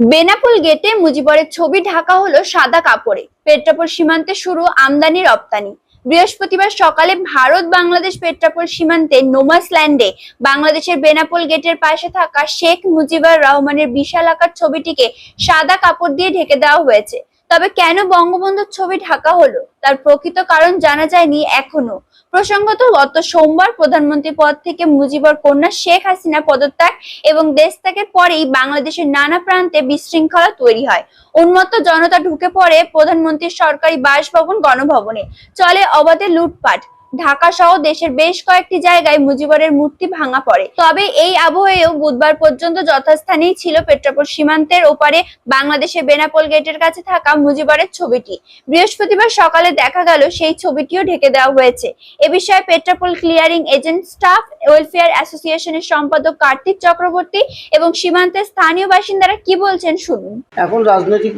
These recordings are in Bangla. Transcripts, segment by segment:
বেনাপুল গেটে মুজিবরের ছবি ঢাকা হলো সাদা কাপড়ে। পেট্রাপোল সীমান্তে শুরু আমদানি রপ্তানি। বৃহস্পতিবার সকালে ভারত বাংলাদেশ পেট্রাপোল সীমান্তে নোমাস ল্যান্ডে বাংলাদেশের বেনাপোল গেটের পাশে থাকা শেখ মুজিবুর রহমানের বিশাল আকার ছবিটিকে সাদা কাপড় দিয়ে ঢেকে দেওয়া হয়েছে। তবে কেন বঙ্গবন্ধুর ছবি ঢাকা হলো? তার প্রকৃত কারণ জানা যায়নি এখনও। প্রসঙ্গত, গত সোমবার প্রধানমন্ত্রী পদ থেকে মুজিবর কন্যা শেখ হাসিনা পদত্যাগ এবং দেশ ত্যাগের পরেই বাংলাদেশের নানা প্রান্তে বিশৃঙ্খলা তৈরি হয়। উন্মত্ত জনতা ঢুকে পড়ে প্রধানমন্ত্রীর সরকারি বাসভবন, গণভবনে। চলে অবাধে লুটপাট। ঢাকা সহ দেশের বেশ কয়েকটি জায়গায় মুজিবরের মূর্তি ভাঙা পড়ে। তবে এই আবহেও বুধবার পর্যন্ত যথাস্থানেই ছিল পেট্রাপোল সীমান্তের ওপারে বাংলাদেশের বেনাপোল গেটের কাছে থাকা মুজিবরের ছবিটি। বৃহস্পতিবার সকালে দেখা গেল সেই ছবিটিও ঢেকে দেওয়া হয়েছে। এ বিষয়ে Petrapole clearing agent staff welfare অ্যাসোসিয়েশনের সম্পাদক কার্তিক চক্রবর্তী এবং সীমান্তের স্থানীয় বাসিন্দারা কি বলছেন শুনুন। এখন রাজনৈতিক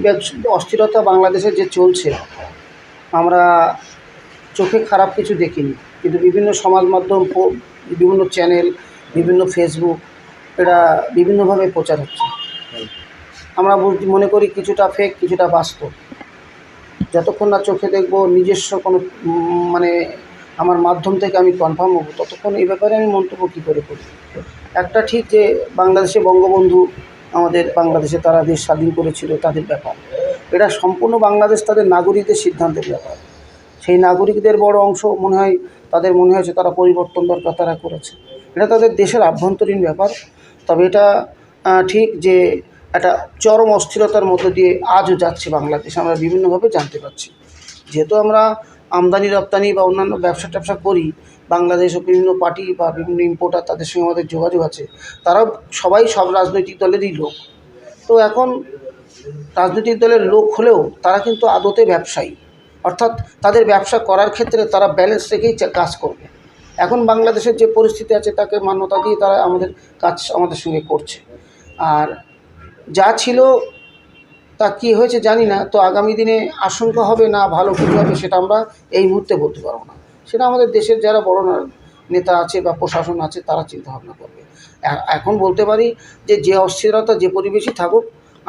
অস্থিরতা বাংলাদেশে যে চলছে, আমরা চোখে খারাপ কিছু দেখিনি। কিন্তু বিভিন্ন সমাজ মাধ্যম বিভিন্ন চ্যানেল, বিভিন্ন ফেসবুক এটা বিভিন্নভাবে প্রচার হচ্ছে। আমরা মনে করি কিছুটা ফেক কিছুটা বাস্তব। যতক্ষণ না চোখে দেখব নিজস্ব কোনো মানে আমার মাধ্যম থেকে আমি কনফার্ম হব, ততক্ষণ এই ব্যাপারে আমি মন্তব্য কী করে করি একটা ঠিক যে বাংলাদেশে বঙ্গবন্ধু আমাদের বাংলাদেশে তারা দেশ স্বাধীন করেছিল, তাদের ব্যাপার। এটা সম্পূর্ণ বাংলাদেশ তাদের নাগরিকদের সিদ্ধান্তের ব্যাপার। সেই নাগরিকদের বড় অংশ মনে হয় তাদের মনে হয়েছে তারা পরিবর্তন দরকার তারা করেছে। এটা তাদের দেশের আভ্যন্তরীণ ব্যাপার। তবে এটা ঠিক যে একটা চরম অস্থিরতার মধ্য দিয়ে আজও যাচ্ছে বাংলাদেশ, আমরা বিভিন্নভাবে জানতে পারছি। যেহেতু আমরা আমদানি, রপ্তানি বা অন্যান্য ব্যবসা ট্যাবসা করি, বাংলাদেশ ও বিভিন্ন পার্টি বা বিভিন্ন ইম্পোর্টার তাদের সঙ্গে আমাদের যোগাযোগ আছে, তারাও সবাই সব রাজনৈতিক দলেরই লোক। তো এখন রাজনৈতিক দলের লোক হলেও তারা কিন্তু আদতে ব্যবসায়ী। অর্থাৎ তাদের ব্যবসা করার ক্ষেত্রে তারা ব্যালেন্স রেখেই কাজ করবে। এখন বাংলাদেশের যে পরিস্থিতি আছে, তাকে মান্যতা দিয়ে তারা আমাদের কাজ আমাদের সঙ্গে করছে। আর যা ছিল তা কী হয়েছে জানি না, তো আগামী দিনে আশঙ্কা হবে না, ভালো কিছু হবে সেটা আমরা এই মুহূর্তে বলতে পারব না। সেটা আমাদের দেশের যারা বড় নেতা আছে বা প্রশাসন আছে, তারা চিন্তা ভাবনা করবে এখন বলতে পারি যে যে অস্থিরতা, যে পরিবেশই থাকুক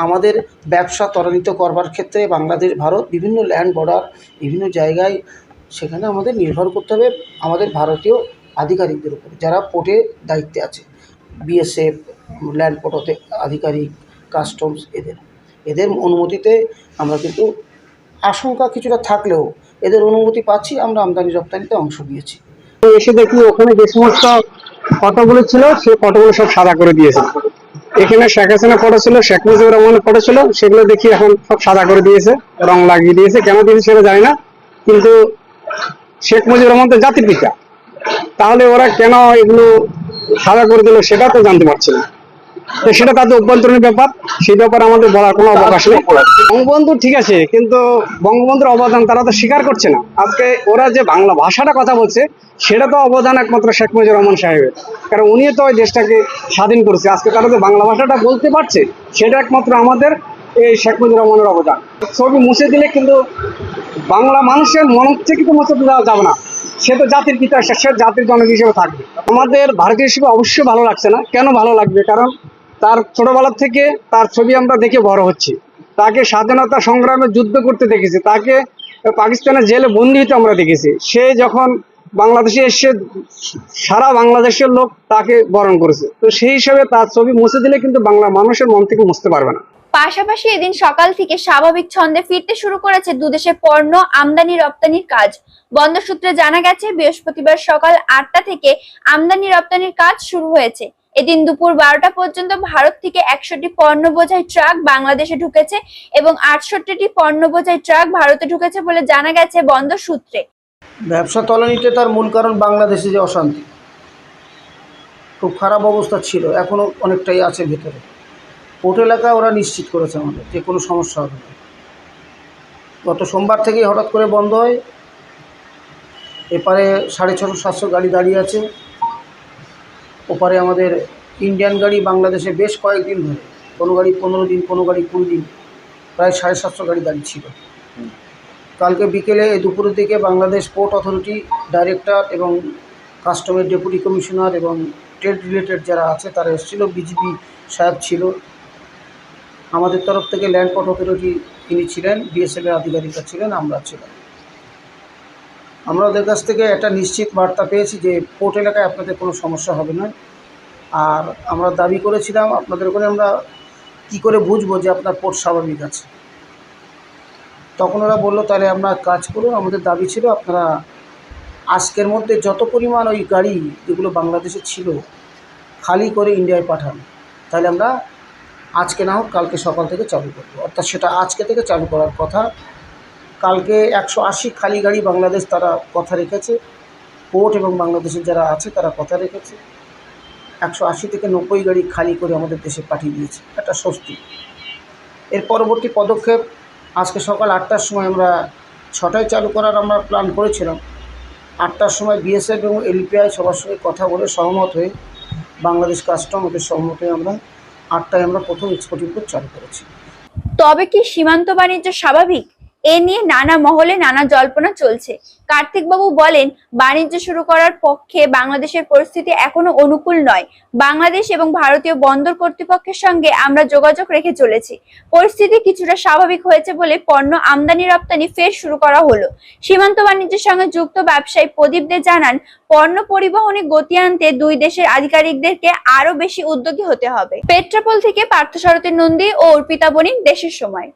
আমাদের ব্যবসা ত্বরান্বিত করবার ক্ষেত্রে বাংলাদেশ, ভারত বিভিন্ন ল্যান্ড বর্ডার বিভিন্ন জায়গায় সেখানে আমাদের নির্ভর করতে হবে আমাদের ভারতীয় আধিকারিকদের উপরে, যারা পোর্টে দায়িত্বে আছে বিএসএফ ল্যান্ড পোর্টতে আধিকারিক কাস্টমস এদের। এদের অনুমতিতে আমরা কিন্তু আশঙ্কা কিছুটা থাকলেও এদের অনুমতি পাচ্ছি, আমরা আমদানি রপ্তানিতে অংশ নিয়েছি। এসে দেখি ওখানে যে সমস্ত ফটোগুলো ছিল সেই ফটোগুলো সব সাদা করে দিয়েছে। এখানে শেখ হাসিনা ফটো ছিল, শেখ মুজিবুর রহমানের ফটো ছিল, সেগুলো দেখি এখন সব সাদা করে দিয়েছে, রং লাগিয়ে দিয়েছে। কেন দিয়েছে সেটা জানি না, কিন্তু শেখ মুজিবুর রহমান তো জাতির পিতা। তাহলে ওরা কেন এগুলো সাদা করে দিল সেটা তো জানতে পারছি না। তো সেটা তাদের অভ্যন্তরীণ ব্যাপার, সেই ব্যাপারে আমাদের বলার কোনো অবকাশ নেই। বঙ্গবন্ধু ঠিক আছে, কিন্তু বঙ্গবন্ধুর অবদান তারা তো স্বীকার করছে না। আজকে ওরা যে বাংলা ভাষাটা কথা বলছে, সেটা তো অবদান একমাত্র শেখ মুজিবুর রহমান সাহেবের। কারণ উনি তো ওই দেশটাকে স্বাধীন করেছে। আজকে তারা যে বাংলা ভাষাটা বলতে পারছে, সেটা একমাত্র আমাদের এই শেখ মুজিবুর রহমানের অবদান। ছবি মুছে দিলে কিন্তু বাংলা মানুষের মন থেকে তো মুছে দেওয়া যাবে না। সে তো জাতির পিতা, সে জাতির জনক হিসেবে থাকবে। আমাদের ভারতীয় হিসেবে অবশ্যই ভালো লাগছে না। কেন ভালো লাগবে? কারণ তার ছোটবেলা থেকে তার ছবি আমরা দেখে বড় হচ্ছি। তাকে স্বাধীনতা সংগ্রামে যুদ্ধ করতে দেখেছি। তাকে পাকিস্তানের জেলে বন্দি হতে আমরা দেখেছি। সে যখন বাংলাদেশে এসে সারা বাংলাদেশের লোক তাকে বরণ করেছে। তো সেই হিসাবে তার ছবি মুছে দিলে কিন্তু বাংলা মানুষের মন থেকে মুছতে পারবে না। পাশাপাশি এদিন সকাল থেকে স্বাভাবিক ছন্দে ফিরতে শুরু করেছে দুদেশের পণ্য, আমদানি, রপ্তানির কাজ। বন্ধ সূত্রে জানা গেছে, বৃহস্পতিবার সকাল আটটা থেকে আমদানি রপ্তানির কাজ শুরু হয়েছে। এদিন দুপুর বারোটা পর্যন্ত ভারত থেকে একশোটি পণ্য বোঝাই ট্রাক বাংলাদেশে ঢুকেছে এবং আটষট্টিটি পণ্য বোঝাই ট্রাক ভারতে ঢুকেছে বলে জানা গেছে বন্ধ সূত্রে। ব্যবসা তলানিতে তার মূল কারণ বাংলাদেশে যে অশান্তি। খুব খারাপ অবস্থা ছিল এখনও অনেকটাই আছে ভেতরে। পোর্ট এলাকা ওরা নিশ্চিত করেছে আমাদের যে কোনো সমস্যা হবে না। গত সোমবার থেকেই হঠাৎ করে বন্ধ হয়। এপারে সাড়ে ছশো সাতশো গাড়ি দাঁড়িয়ে আছে। ওপারে আমাদের ইন্ডিয়ান গাড়ি বাংলাদেশে বেশ কয়েকদিন ধরে। কোনো গাড়ি পনেরো দিন, কোনো গাড়ি কুড়ি দিন, প্রায় সাড়ে সাতশো গাড়ি দাঁড়িয়ে ছিল। কালকে বিকেলে দুপুরের দিকে বাংলাদেশ পোর্ট অথরিটি ডাইরেক্টর এবং কাস্টমের ডেপুটি কমিশনার এবং ট্রেড রিলেটেড যারা আছে, তারা এসেছিল। বিজিপি সাহেব ছিল। আমাদের তরফ থেকে ল্যান্ড পোর্ট অথরিটি তিনি ছিলেন বিএসএফ এর আধিকারিকরা ছিলেন, আমরা ছিলাম। আমরা ওদের কাছ থেকে একটা নিশ্চিত বার্তা পেয়েছি যে পোর্ট এলাকায় আপনাদের কোনো সমস্যা হবে না। আর আমরা দাবি করেছিলাম আপনাদের ওখানে আমরা কী করে বুঝব যে আপনার পোর্ট স্বাভাবিক আছে। তখন ওরা বলল, তাহলে আমরা কাজ করুন, আমাদের দাবি ছিল আপনারা আজকের মধ্যে যত পরিমাণ ওই গাড়ি যেগুলো বাংলাদেশে ছিল খালি করে ইন্ডিয়ায় পাঠান, তাহলে আমরা আজকে না হোক কালকে সকাল থেকে চালু করব। অর্থাৎ সেটা আজকে থেকে চালু করার কথা কালকে একশো আশি খালি গাড়ি বাংলাদেশ তারা কথা রেখেছে। পোর্ট এবং বাংলাদেশের যারা আছে তারা কথা রেখেছে। একশো আশি থেকে নব্বই গাড়ি খালি করে আমাদের দেশে পাঠিয়ে দিয়েছে। একটা স্বস্তি। এর পরবর্তী পদক্ষেপ, আজকে সকাল আটটার সময় আমরা ছটায় চালু করার আমরা প্ল্যান করেছিলাম। আটটার সময় বিএসএফ এবং এলপিআই সবার সঙ্গে কথা বলে সহমত হয়ে বাংলাদেশ কাস্টম ওদের সহমত হয়ে আমরা আটটায় আমরা প্রথম এক্সপোর্ট ইম্পোর্ট চালু করেছি। তবে কি সীমান্ত বাণিজ্য স্বাভাবিক? এ নিয়ে নানা মহলে নানা জল্পনা চলছে। কার্তিক বাবু বলেন, বাণিজ্য শুরু করার পক্ষে বাংলাদেশের পরিস্থিতি এখনও অনুকূল নয়। বাংলাদেশ এবং ভারতীয় বন্দর কর্তৃপক্ষের সঙ্গে আমরা যোগাযোগ রেখে চলেছি। পরিস্থিতি কিছুটা স্বাভাবিক হয়েছে বলে পণ্য আমদানি রপ্তানি ফের শুরু করা হলো। সীমান্ত বাণিজ্যের সঙ্গে যুক্ত ব্যবসায়ী প্রদীপ দে জানান, পণ্য পরিবহনে গতি আনতে দুই দেশের আধিকারিকদেরকে আরও বেশি উদ্যোগী হতে হবে। পেট্রাপোল থেকে পার্থসারথী নন্দী ও অর্পিতা বণিক, দেশের সময়।